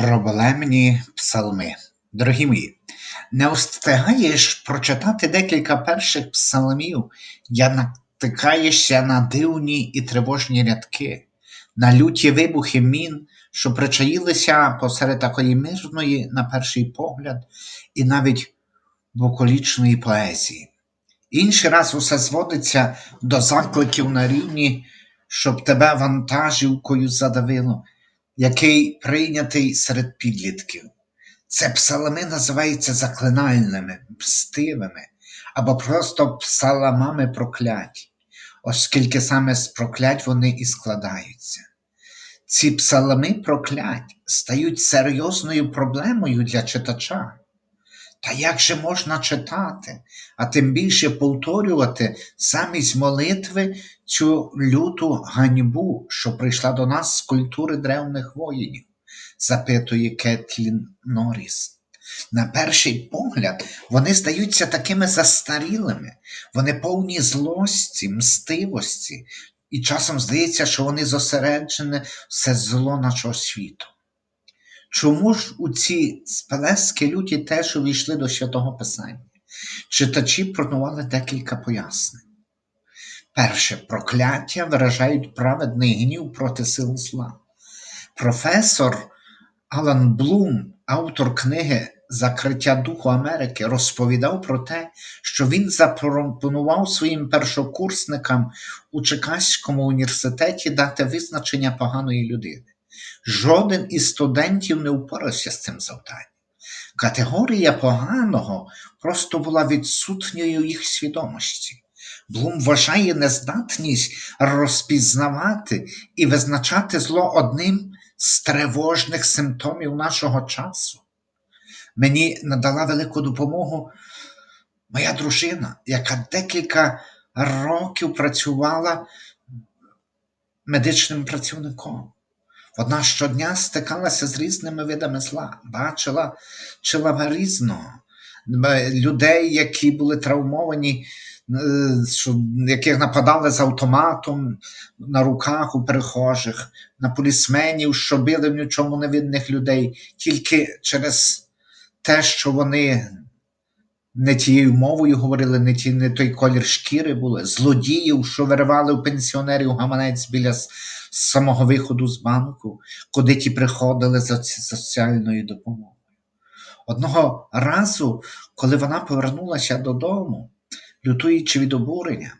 Проблемні псалми. Дорогі мої, не встигаєш прочитати декілька перших псалмів, як натикаєшся на дивні і тривожні рядки, на люті вибухи мін, що причаїлися посеред такої мирної, на перший погляд, і навіть буколічної поезії. Інший раз усе зводиться до закликів на рівні, щоб тебе вантажівкою задавило, який прийнятий серед підлітків. Це псалами називаються заклинальними, мстивими або просто псаламами проклять, оскільки саме з проклять вони і складаються. Ці псалами проклять стають серйозною проблемою для читача. Та як же можна читати, а тим більше повторювати замість молитви цю люту ганьбу, що прийшла до нас з культури древних воїнів, запитує Кетлін Норріс. На перший погляд, вони здаються такими застарілими, вони повні злості, мстивості, і часом здається, що вони зосереджені все зло нашого світу. Чому ж у ці спелески люті теж увійшли до святого Писання? Читачі пропонували декілька пояснень. Перше, прокляття виражають праведний гнів проти сил зла. Професор Алан Блум, автор книги Закриття Духу Америки, розповідав про те, що він запропонував своїм першокурсникам у Чикаському університеті дати визначення поганої людини. Жоден із студентів не впорався з цим завданням. Категорія поганого просто була відсутньою їх свідомості. Блум вважає нездатність розпізнавати і визначати зло одним з тривожних симптомів нашого часу. Мені надала велику допомогу моя дружина, яка декілька років працювала медичним працівником. Вона щодня стикалася з різними видами зла, бачила чила різного людей, які були травмовані, яких нападали з автоматом на руках у перехожих, на полісменів, що били в нічому невинних людей, тільки через те, що вони не тією мовою говорили, не ті, не той колір шкіри були, злодіїв, що виривали у пенсіонерів гаманець біля самого виходу з банку, куди ті приходили за соціальною допомогою. Одного разу, коли вона повернулася додому, лютуючи від обурення,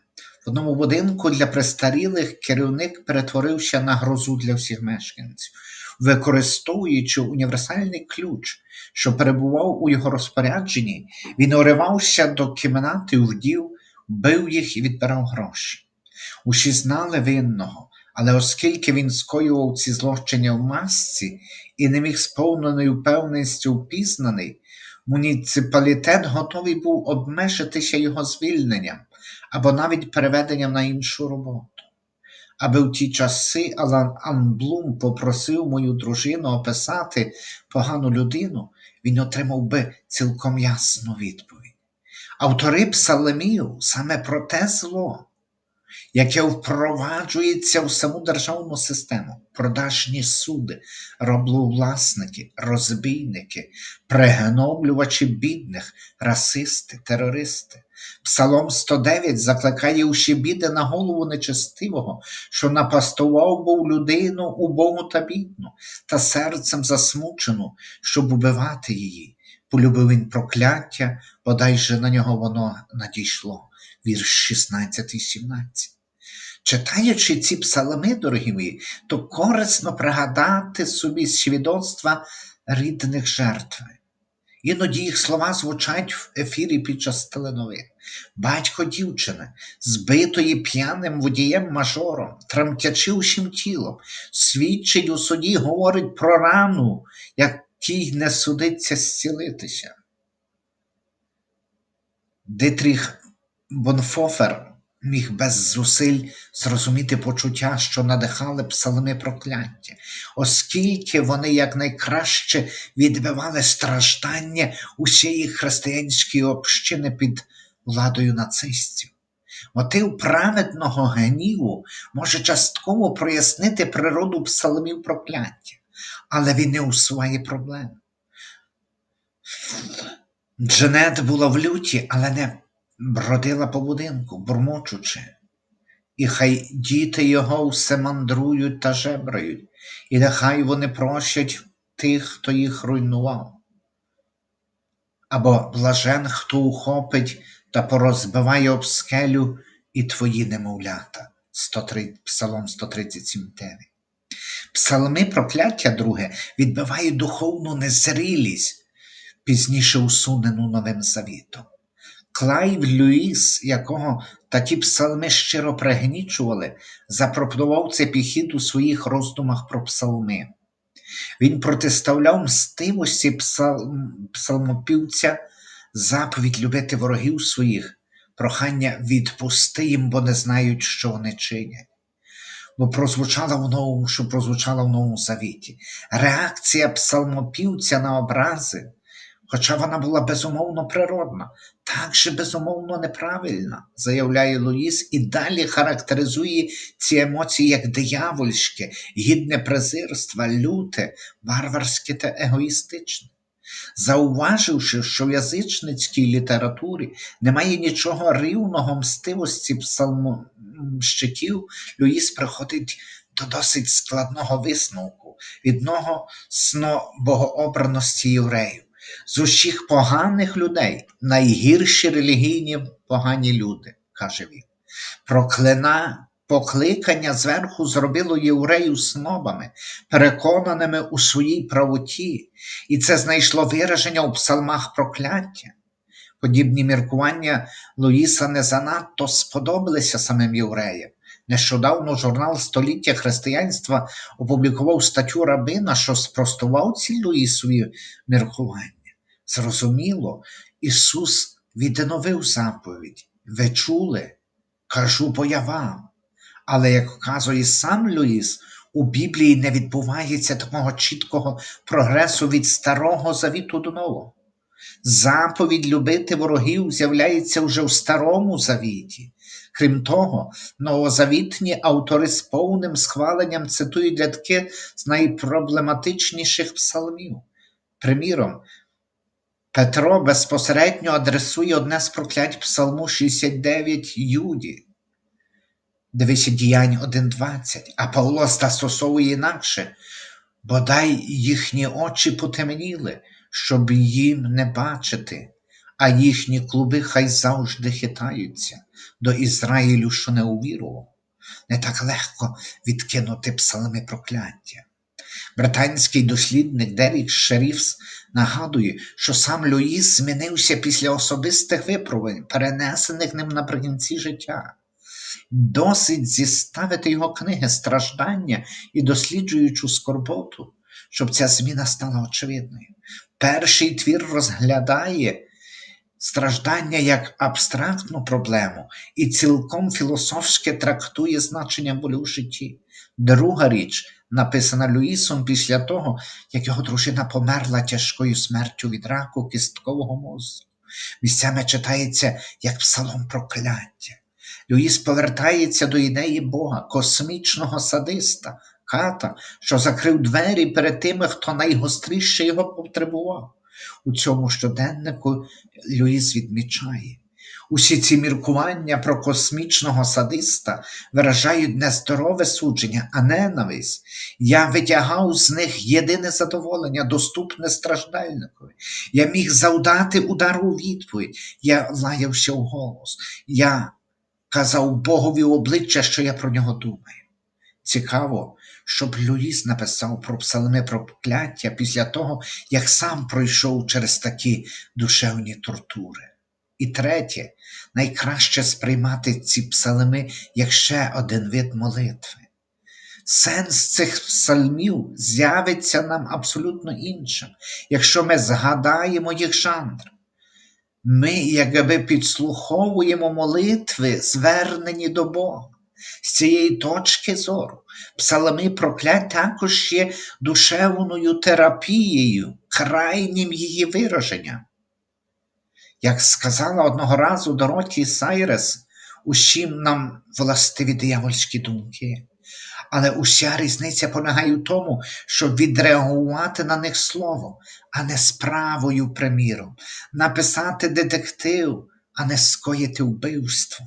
в одному будинку для престарілих керівник перетворився на грозу для всіх мешканців, використовуючи універсальний ключ, що перебував у його розпорядженні, він уривався до кімнати вдів, бив їх і відбирав гроші. Усі знали винного, але оскільки він скоював ці злочини в масці і не міг з повною впевненістю впізнаний, муніципалітет готовий був обмежитися його звільненням або навіть переведенням на іншу роботу. Аби в ті часи Алан Анблум попросив мою дружину описати погану людину, він отримав би цілком ясну відповідь. Автори псалемів саме про те зло, яке впроваджується в саму державну систему, продажні суди, робловласники, розбійники, пригноблювачі бідних, расисти, терористи. Псалом 109 закликає усі біди на голову нечестивого, що напастував був людину убогу та бідну, та серцем засмучену, щоб убивати її. Полюбив він прокляття, бодай же на нього воно надійшло. Вірш 16 і 17. Читаючи ці псалми, дорогі мої, то корисно пригадати собі свідоцтва рідних жертв. Іноді їх слова звучать в ефірі під час теленовин. Батько дівчини, збитої п'яним водієм мажором, тремтячи усім тілом, свідчить у суді, говорить про рану, як тій не судиться зцілитися. Дитріх Бонфофер міг без зусиль зрозуміти почуття, що надихали псалми прокляття, оскільки вони якнайкраще відбивали страждання усієї християнської общини під владою нацистів. Мотив праведного гніву може частково прояснити природу псалмів прокляття. але він не усуває проблем. Джанет була в люті, але не бродила по будинку, бурмочучи. І хай діти його все мандрують та жебрають, і нехай вони прощать тих, хто їх руйнував. Або блажен, хто ухопить та порозбиває об скелю і твої немовлята. 103, Псалом 137 Псалми прокляття друге відбивають духовну незрілість, пізніше усунену Новим Завітом. Клайв Люїс, якого такі псалми щиро пригнічували, запропонував цей підхід у своїх роздумах про псалми. Він протиставляв мстивості псал- псалмопівця заповідь любити ворогів своїх, прохання відпусти їм, бо не знають, що вони чинять. Бо прозвучала в новому, що прозвучала в новому завіті. Реакція псалмопівця на образи, хоча вона була безумовно природна, так же безумовно неправильна, заявляє Луїс і далі характеризує ці емоції як диявольське, гідне презирства, люте, варварське та егоїстичне. Зауваживши, що в язичницькій літературі немає нічого рівного мстивості псалмщиків, Люїс приходить до досить складного висновку відносно богообраності євреїв. З усіх поганих людей найгірші релігійні погані люди, каже він. Проклина, покликання зверху зробило євреїв снобами, переконаними у своїй правоті, і це знайшло вираження у псалмах прокляття. Подібні міркування Луїса не занадто сподобалися самим євреям. Нещодавно журнал Століття християнства опублікував статтю рабина, що спростував ці Луїсові міркування. Зрозуміло, Ісус відновив заповідь. Ви чули? Кажу, бо я вам. Але, як вказує сам Луїс, у Біблії не відбувається такого чіткого прогресу від старого завіту до нового. Заповідь любити ворогів з'являється вже в старому завіті. Крім того, новозавітні автори з повним схваленням цитують рядки з найпроблематичніших псалмів. Приміром, Петро безпосередньо адресує одне з проклять Псалму 69 Юді, дивися діянь 1.20, а Павло застосовує інакше, бодай їхні очі потемніли, щоб їм не бачити, а їхні клуби хай завжди хитаються до Ізраїлю, що не увірував. Не так легко відкинути псалми прокляття. Британський дослідник Дерік Шеріфс нагадує, що сам Луїс змінився після особистих випробувань, перенесених ним наприкінці життя. Досить зіставити його книги страждання і досліджуючу скорботу, щоб ця зміна стала очевидною. Перший твір розглядає страждання як абстрактну проблему і цілком філософське трактує значення болю в житті. Друга річ, написана Люїсом після того, як його дружина померла тяжкою смертю від раку кісткового мозку. Місцями читається як псалом прокляття. Люїс повертається до ідеї Бога, космічного садиста, ката, що закрив двері перед тими, хто найгостріше його потребував. У цьому щоденнику Люїс відмічає. Усі ці міркування про космічного садиста виражають не здорове судження, а ненависть. Я витягав з них єдине задоволення, доступне страждальникові. Я міг завдати удар у відповідь. Я лаявся в голос. Я казав Богові обличчя, що я про нього думаю. Цікаво, щоб Люїс написав про псалми прокляття після того, як сам пройшов через такі душевні тортури. І третє, найкраще сприймати ці псалми як ще один вид молитви. Сенс цих псалмів з'явиться нам абсолютно іншим, якщо ми згадаємо їх жанр. Ми, якби підслуховуємо молитви, звернені до Бога. З цієї точки зору, псалми проклять також є душевною терапією, крайнім її вираженням. Як сказала одного разу Дороті Сайрес, усім нам властиві диявольські думки. Але уся різниця полягає в тому, щоб відреагувати на них словом, а не справою, приміром, написати детектив, а не скоїти вбивство.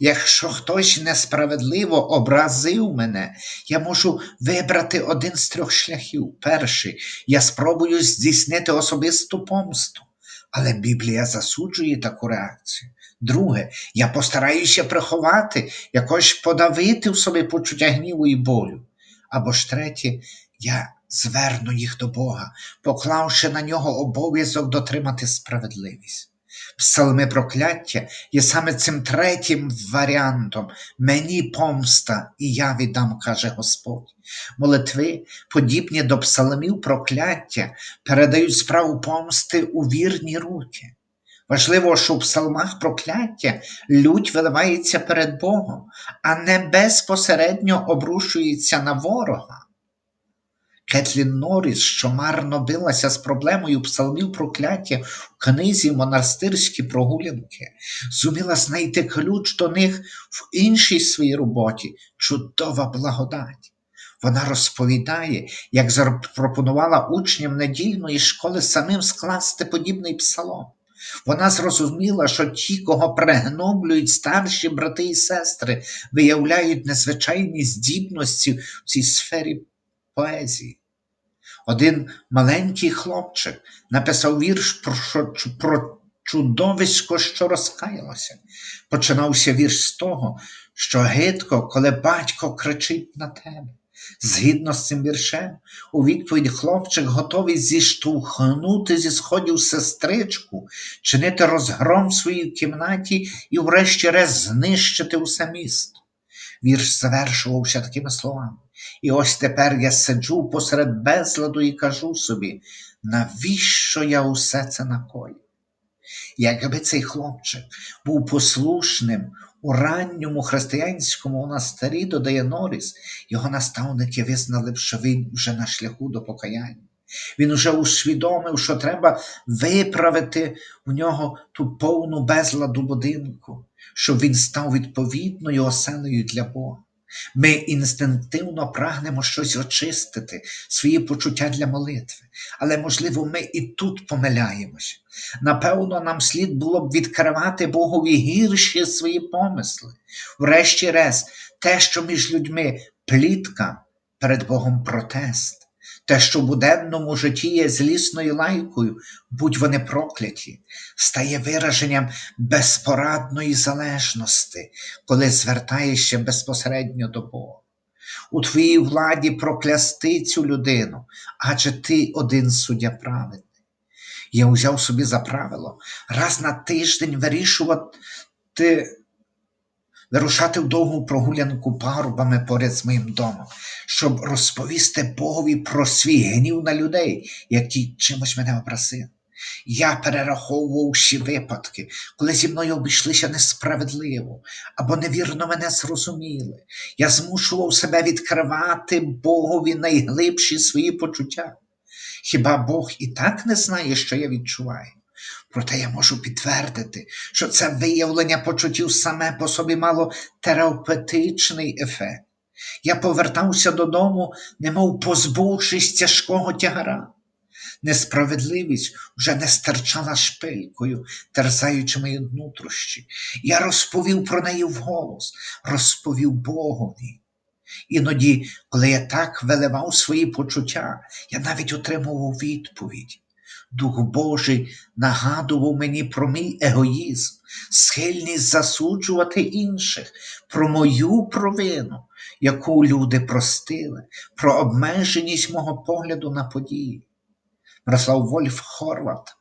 Якщо хтось несправедливо образив мене, я можу вибрати один з трьох шляхів. Перший, я спробую здійснити особисту помсту, але Біблія засуджує таку реакцію. Друге, я постараюся приховати, якось подавити в собі почуття гніву і болю. Або ж третє, я зверну їх до Бога, поклавши на нього обов'язок дотримати справедливість. Псалми прокляття є саме цим третім варіантом мені помста, і я віддам, каже Господь. Молитви, подібні до псалмів прокляття, передають справу помсти у вірні руки. Важливо, що в псалмах прокляття лють виливається перед Богом, а не безпосередньо обрушується на ворога. Кетлін Норріс, що марно билася з проблемою псалмів прокляття в книзі Монастирські прогулянки, зуміла знайти ключ до них в іншій своїй роботі чудова благодать. Вона розповідає, як запропонувала учням недільної школи самим скласти подібний псалом. Вона зрозуміла, що ті, кого пригноблюють старші брати і сестри, виявляють незвичайні здібності в цій сфері поезії. Один маленький хлопчик написав вірш про, про чудовисько, що розкаялося. Починався вірш з того, що гидко, коли батько кричить на тебе. Згідно з цим віршем, у відповідь хлопчик готовий зіштовхнути зі сходів сестричку, чинити розгром своїй кімнаті і, врешті-решт, знищити усе місто. Вірш завершувався такими словами. І ось тепер я сиджу посеред безладу і кажу собі, навіщо я усе це накоїв? Якби цей хлопчик був послушним у ранньому християнському монастирі, додає Норіс, його наставники визнали б, що він вже на шляху до покаяння. Він уже усвідомив, що треба виправити в нього ту повну безладу будинку, щоб він став відповідною оселею для Бога. Ми інстинктивно прагнемо щось очистити, свої почуття для молитви, але, можливо, ми і тут помиляємося. Напевно, нам слід було б відкривати Богові гірші свої помисли. Врешті-решт, те, що між людьми плітка, перед Богом протест. Те, що в буденному житті є злісною лайкою, будь вони прокляті, стає вираженням безпорадної залежності, коли звертаєшся безпосередньо до Бога. У твоїй владі проклясти цю людину, адже ти один суддя праведний. Я взяв собі за правило раз на тиждень вирішувати, вирушати в довгу прогулянку парубами поряд з моїм домом, щоб розповісти Богові про свій гнів на людей, які чимось мене образили. Я перераховував всі випадки, коли зі мною обійшлися несправедливо або невірно мене зрозуміли. Я змушував себе відкривати Богові найглибші свої почуття. Хіба Бог і так не знає, що я відчуваю? Проте я можу підтвердити, що це виявлення почуттів саме по собі мало терапевтичний ефект. Я повертався додому, немов позбувшись тяжкого тягара. Несправедливість вже не стирчала шпилькою, терзаючи мої нутрощі. Я розповів про неї вголос, розповів Богові. Іноді, коли я так виливав свої почуття, я навіть отримував відповідь. Дух Божий нагадував мені про мій егоїзм, схильність засуджувати інших, про мою провину, яку люди простили, про обмеженість мого погляду на події. Мирослав Вольф Хорват,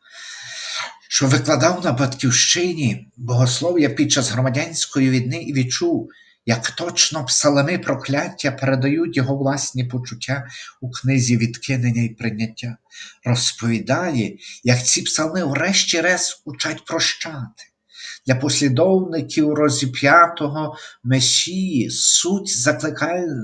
що викладав на батьківщині богослов'я під час громадянської війни і відчув, як точно псалами прокляття передають його власні почуття у книзі відкинення і прийняття, розповідає, як ці псалми врешті-решт учать прощати. Для послідовників розіп'ятого Месії суть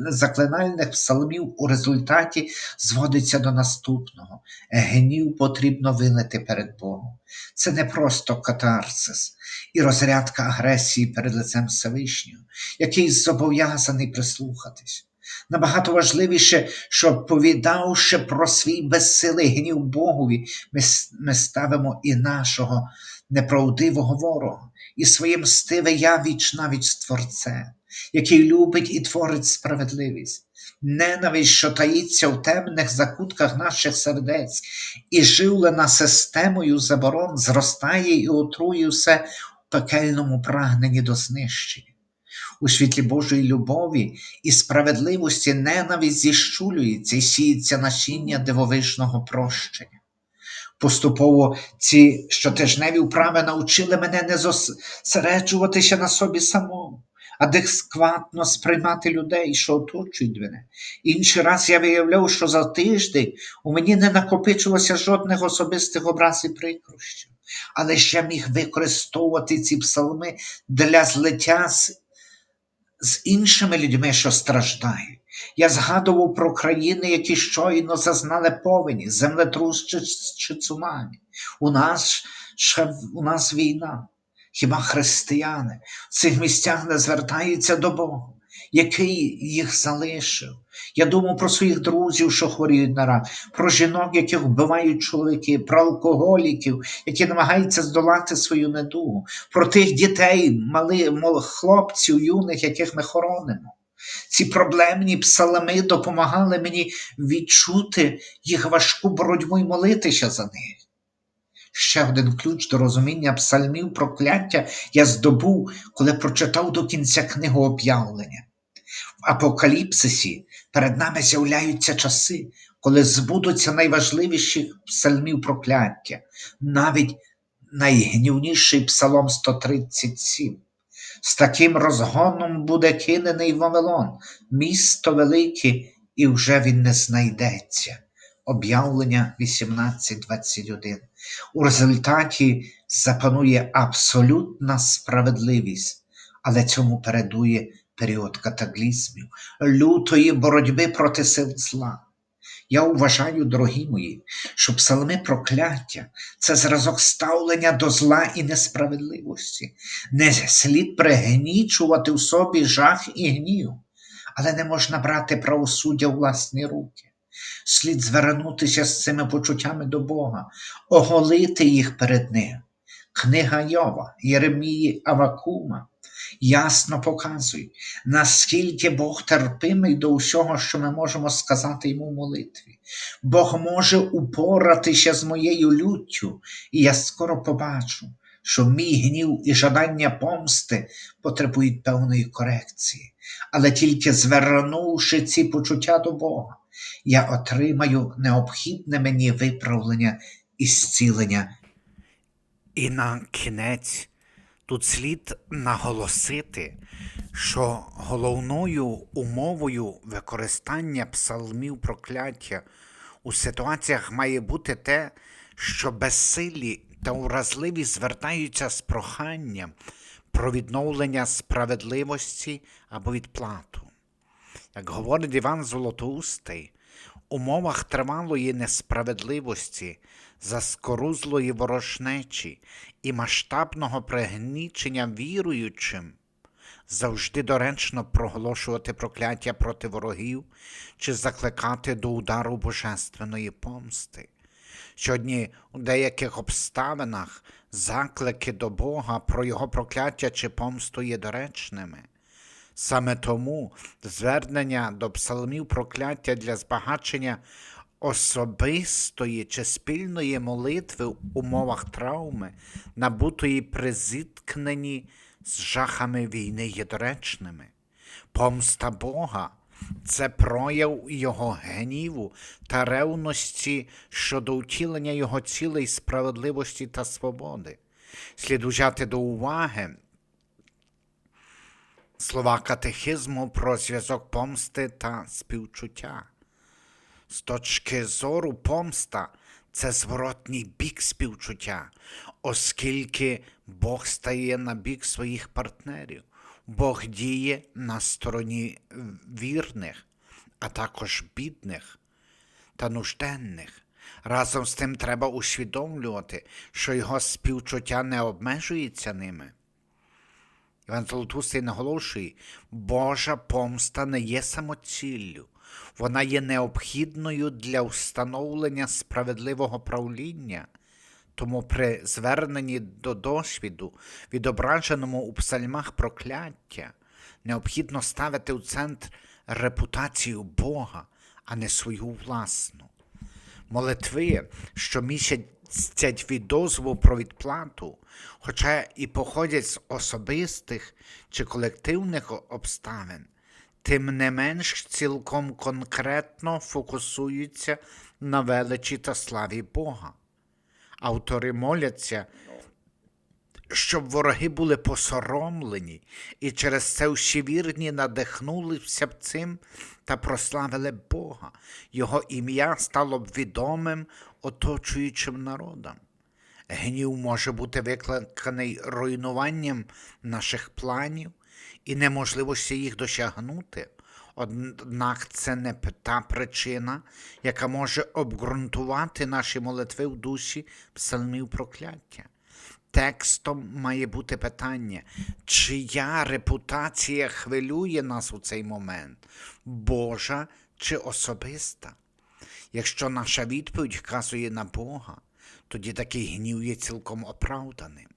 заклинальних псалмів у результаті зводиться до наступного: гнів потрібно вилити перед Богом. Це не просто катарсис і розрядка агресії перед лицем Всевишнього, який зобов'язаний прислухатись. Набагато важливіше, що повідавши про свій безсилий гнів Богові, ми, ми ставимо і нашого неправдивого ворога, і своє мстиве я віч навіть з який любить і творить справедливість. Ненависть, що таїться в темних закутках наших сердець, і живлена системою заборон, зростає і отрує все в пекельному прагненні до знищення. У світлі Божої любові і справедливості ненависть зіщулюється і сіється насіння дивовижного прощення. Поступово ці щотижневі вправи навчили мене не зосереджуватися на собі самому, адекватно сприймати людей, що оточують мене. Інший раз я виявляв, що за тиждень у мені не накопичилося жодних особистих образ і прикрощів, але ще міг використовувати ці псалми для злиття з, з іншими людьми, що страждають. Я згадував про країни, які щойно зазнали повені, землетрус чи, чи цунамі. У нас ще у нас війна. Хіба християни в цих місцях не звертаються до Бога, який їх залишив? Я думав про своїх друзів, що хворіють на рак, про жінок, яких вбивають чоловіки, про алкоголіків, які намагаються здолати свою недугу, про тих дітей, мали, мол, хлопців, юних, яких ми хоронимо. Ці проблемні псалми допомагали мені відчути їх важку боротьбу і молитися за них. Ще один ключ до розуміння псальмів прокляття я здобув, коли прочитав до кінця книгу об'явлення. В Апокаліпсисі перед нами з'являються часи, коли збудуться найважливіші псальмів прокляття, навіть найгнівніший псалом 137. З таким розгоном буде кинений Вавилон, місто велике, і вже він не знайдеться. Об'явлення 18.21. У результаті запанує абсолютна справедливість, але цьому передує період катаклізмів, лютої боротьби проти сил зла. Я вважаю, дорогі мої, що псалми прокляття це зразок ставлення до зла і несправедливості. Не слід пригнічувати в собі жах і гнів, але не можна брати правосуддя у власні руки. Слід звернутися з цими почуттями до Бога, оголити їх перед Ним. Книга Йова, Єремії Авакума ясно показують, наскільки Бог терпимий до усього, що ми можемо сказати йому в молитві. Бог може упоратися з моєю люттю, і я скоро побачу, що мій гнів і жадання помсти потребують певної корекції. Але тільки звернувши ці почуття до Бога, я отримаю необхідне мені виправлення і зцілення. І на кінець тут слід наголосити, що головною умовою використання псалмів прокляття у ситуаціях має бути те, що безсилі та уразливі звертаються з проханням про відновлення справедливості або відплату. Як говорить Іван Золотоустий, умовах тривалої несправедливості, заскорузлої ворожнечі і масштабного пригнічення віруючим, завжди доречно проголошувати прокляття проти ворогів чи закликати до удару божественної помсти. Сьогодні у деяких обставинах заклики до Бога про його прокляття чи помсту є доречними. Саме тому звернення до псалмів прокляття для збагачення особистої чи спільної молитви в умовах травми, набутої при зіткненні з жахами війни є доречними. Помста Бога це прояв Його гніву та ревності щодо утілення Його цілей справедливості та свободи. Слід взяти до уваги слова катехизму про зв'язок помсти та співчуття. З точки зору помста це зворотній бік співчуття, оскільки Бог стає на бік своїх партнерів. Бог діє на стороні вірних, а також бідних та нужденних. Разом з тим треба усвідомлювати, що його співчуття не обмежується ними. Іван Золотустий наголошує, Божа помста не є самоціллю, вона є необхідною для встановлення справедливого правління. Тому при зверненні до досвіду, відображеному у псальмах прокляття, необхідно ставити у центр репутацію Бога, а не свою власну. Молитви, що містять відозву про відплату, хоча і походять з особистих чи колективних обставин, тим не менш цілком конкретно фокусуються на величі та славі Бога. Автори моляться, щоб вороги були посоромлені, і через це всі вірні надихнулися б цим та прославили Бога. Його ім'я стало б відомим оточуючим народам. Гнів може бути викликаний руйнуванням наших планів і неможливості їх досягнути. Однак це не та причина, яка може обґрунтувати наші молитви в душі псалмів прокляття. Текстом має бути питання, чия репутація хвилює нас у цей момент, Божа чи особиста? Якщо наша відповідь вказує на Бога, тоді такий гнів є цілком оправданим.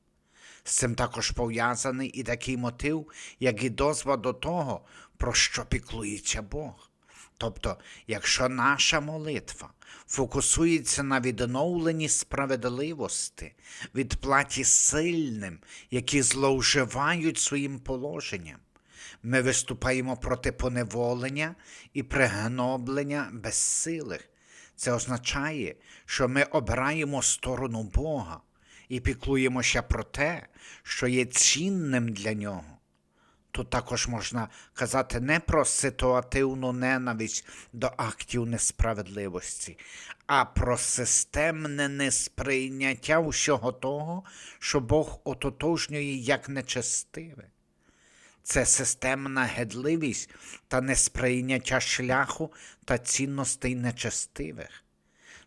З цим також пов'язаний і такий мотив, як і дозва до того, про що піклується Бог. Тобто, якщо наша молитва фокусується на відновленні справедливості, відплаті сильним, які зловживають своїм положенням, ми виступаємо проти поневолення і пригноблення безсилих. Це означає, що ми обираємо сторону Бога і піклуємося про те, що є цінним для нього. Тут також можна казати не про ситуативну ненависть до актів несправедливості, а про системне несприйняття всього того, що Бог ототожнює як нечестиве. Це системна гедливість та несприйняття шляху та цінностей нечестивих.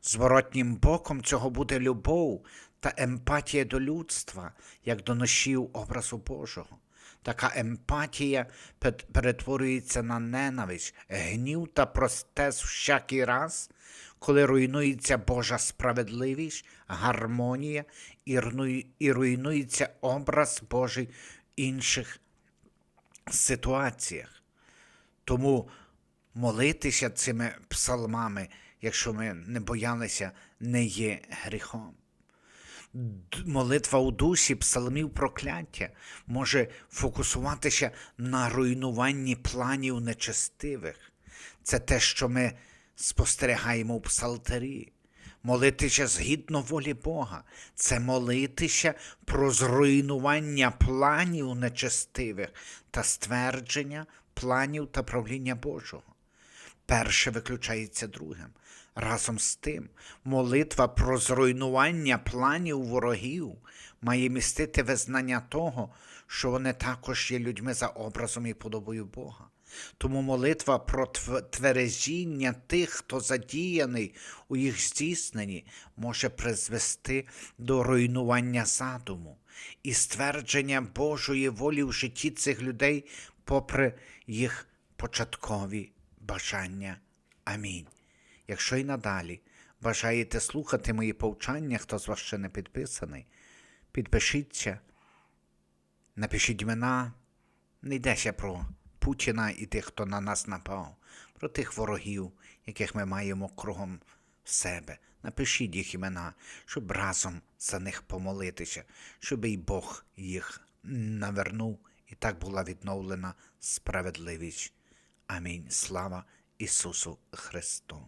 Зворотнім боком цього буде любов та емпатія до людства, як до носів образу Божого. Така емпатія перетворюється на ненависть, гнів та простест всякий раз, коли руйнується Божа справедливість, гармонія і руйнується образ Божий в інших ситуаціях. Тому молитися цими псалмами, якщо ми не боялися, не є гріхом. Молитва у дусі псалмів прокляття може фокусуватися на руйнуванні планів нечестивих. Це те, що ми спостерігаємо у псалтері. Молитися згідно волі Бога, це молитися про зруйнування планів нечестивих та ствердження планів та правління Божого. Перше виключається другим. Разом з тим, молитва про зруйнування планів ворогів має містити визнання того, що вони також є людьми за образом і подобою Бога. Тому молитва про тверезіння тих, хто задіяний у їх здійсненні, може призвести до руйнування задуму і ствердження Божої волі в житті цих людей, попри їх початкові бажання. Амінь. Якщо й надалі бажаєте слухати мої повчання, хто з вас ще не підписаний, підпишіться, напишіть імена, не йдеся про Путіна і тих, хто на нас напав, про тих ворогів, яких ми маємо кругом себе. Напишіть їх імена, щоб разом за них помолитися, щоб і Бог їх навернув, і так була відновлена справедливість. Амінь. Слава Ісусу Христу!